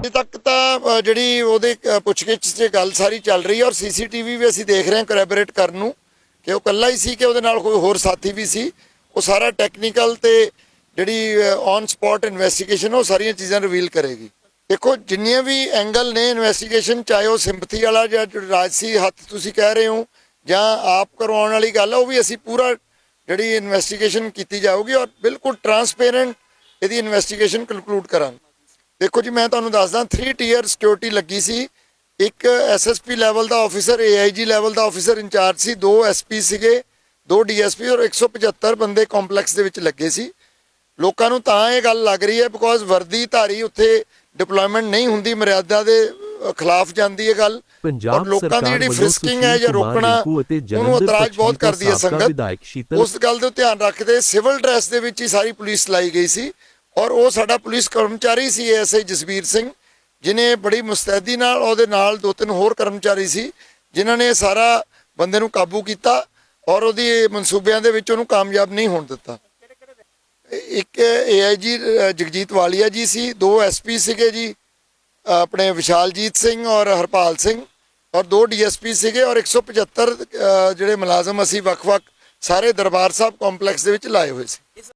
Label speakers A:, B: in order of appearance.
A: ਅਜੇ ਤੱਕ ਤਾਂ ਜਿਹੜੀ ਉਹਦੇ ਪੁੱਛਗਿੱਛ 'ਚ ਗੱਲ ਸਾਰੀ ਚੱਲ ਰਹੀ ਹੈ ਔਰ ਸੀਸੀਟੀਵੀ ਵੀ ਅਸੀਂ ਦੇਖ ਰਹੇ ਹਾਂ ਕੋਲੈਬੋਰੇਟ ਕਰਨ ਨੂੰ ਕਿ ਉਹ ਇਕੱਲਾ ਹੀ ਸੀ ਕਿ ਉਹਦੇ ਨਾਲ ਕੋਈ ਹੋਰ ਸਾਥੀ ਵੀ ਸੀ। ਉਹ ਸਾਰਾ ਟੈਕਨੀਕਲ ਤੇ ਜਿਹੜੀ ਔਨ ਸਪੌਟ ਇਨਵੈਸਟੀਗੇਸ਼ਨ ਉਹ ਸਾਰੀਆਂ ਚੀਜ਼ਾਂ ਰਿਵੀਲ ਕਰੇਗੀ। ਦੇਖੋ, ਜਿੰਨੀਆਂ ਵੀ ਐਂਗਲ ਨੇ ਇਨਵੈਸਟੀਗੇਸ਼ਨ ਚਾਹੇ ਉਹ ਸਿੰਪਥੀ ਵਾਲਾ ਜਾਂ ਰਾਜਸੀ ਹੱਥ ਤੁਸੀਂ ਕਹਿ ਰਹੇ ਹੋ ਜਾਂ ਆਪ ਕਰਵਾਉਣ ਵਾਲੀ ਗੱਲ ਆ, ਉਹ ਵੀ ਅਸੀਂ ਪੂਰਾ ਜਿਹੜੀ ਇਨਵੈਸਟੀਗੇਸ਼ਨ ਕੀਤੀ ਜਾਊਗੀ ਔਰ ਬਿਲਕੁਲ ਟਰਾਂਸਪੇਰੈਂਟ ਇਹਦੀ ਇਨਵੈਸਟੀਗੇਸ਼ਨ ਕੰਕਲੂਡ ਕਰਾਂਗੇ। ਦੇਖੋ ਜੀ ਮੈਂ ਤੁਹਾਨੂੰ ਦੱਸਦਾ 3 ਟੀਅਰ ਸਿਕਿਉਰਿਟੀ ਲੱਗੀ ਸੀ। ਇੱਕ ਐਸਐਸਪੀ ਲੈਵਲ ਦਾ ਆਫੀਸਰ ਏਆਈਜੀ ਲੈਵਲ ਦਾ ਆਫੀਸਰ ਇੰਚਾਰਜ ਸੀ। ਦੋ ਐਸਪੀ ਸੀਗੇ ਦੋ ਡੀਐਸਪੀ ਔਰ 175 ਬੰਦੇ ਕੰਪਲੈਕਸ ਦੇ ਵਿੱਚ ਲੱਗੇ ਸੀ। ਲੋਕਾਂ ਨੂੰ ਤਾਂ ਇਹ ਗੱਲ ਲੱਗ ਰਹੀ ਹੈ ਬਿਕੋਜ਼ ਵਰਦੀ ਧਾਰੀ ਉੱਥੇ ਡਿਪਲੋਇਮੈਂਟ ਨਹੀਂ ਹੁੰਦੀ ਮਰਿਆਦਾ ਦੇ ਖਿਲਾਫ ਜਾਂਦੀ ਹੈ ਗੱਲ।
B: ਪੰਜਾਬ
A: ਔਰ ਲੋਕਾਂ ਦੀ ਜਿਹੜੀ ਫ੍ਰਿਸਕਿੰਗ ਹੈ ਜਾਂ ਰੋਕਣਾ ਉਹਨੂੰ ਇਤਰਾਜ਼ ਬਹੁਤ ਕਰਦੀ ਹੈ ਸੰਗਤ। ਉਸ ਗੱਲ ਦੇ ਧਿਆਨ ਰੱਖਦੇ ਸਿਵਲ ਡਰੈਸ ਦੇ ਵਿੱਚ ਹੀ ਸਾਰੀ ਪੁਲਿਸ ਲਾਈ ਗਈ ਸੀ। ਔਰ ਉਹ ਸਾਡਾ ਪੁਲਿਸ ਕਰਮਚਾਰੀ ਸੀ ਐਸਆਈ ਜਸਵੀਰ ਸਿੰਘ ਜਿਨੇ ਬੜੀ ਮੁਸਤੈਦੀ ਨਾਲ ਉਹਦੇ ਨਾਲ ਦੋ ਤਿੰਨ ਹੋਰ ਕਰਮਚਾਰੀ ਸੀ ਜਿਨ੍ਹਾਂ ਨੇ ਸਾਰਾ ਬੰਦੇ ਨੂੰ ਕਾਬੂ ਕੀਤਾ ਔਰ ਉਹਦੀ ਮਨਸੂਬਿਆਂ ਦੇ ਵਿੱਚ ਉਹਨੂੰ ਕਾਮਯਾਬ ਨਹੀਂ ਹੋਣ ਦਿੱਤਾ। ਇੱਕ ਏਆਈਜੀ ਜਗਜੀਤ ਵਾਲੀਆ ਜੀ ਸੀ ਦੋ ਐਸਪੀ ਸੀਗੇ ਜੀ ਆਪਣੇ ਵਿਸ਼ਾਲਜੀਤ ਸਿੰਘ ਔਰ ਹਰਪਾਲ ਸਿੰਘ ਔਰ ਦੋ ਡੀਐਸਪੀ ਸੀਗੇ ਔਰ 175 ਅ, ਜਿਹੜੇ ਮੁਲਾਜ਼ਮ ਅਸੀਂ ਵੱਖ-ਵੱਖ ਸਾਰੇ ਦਰਬਾਰ ਸਾਹਿਬ ਕੰਪਲੈਕਸ ਦੇ ਵਿੱਚ ਲਾਏ ਹੋਏ ਸੀ।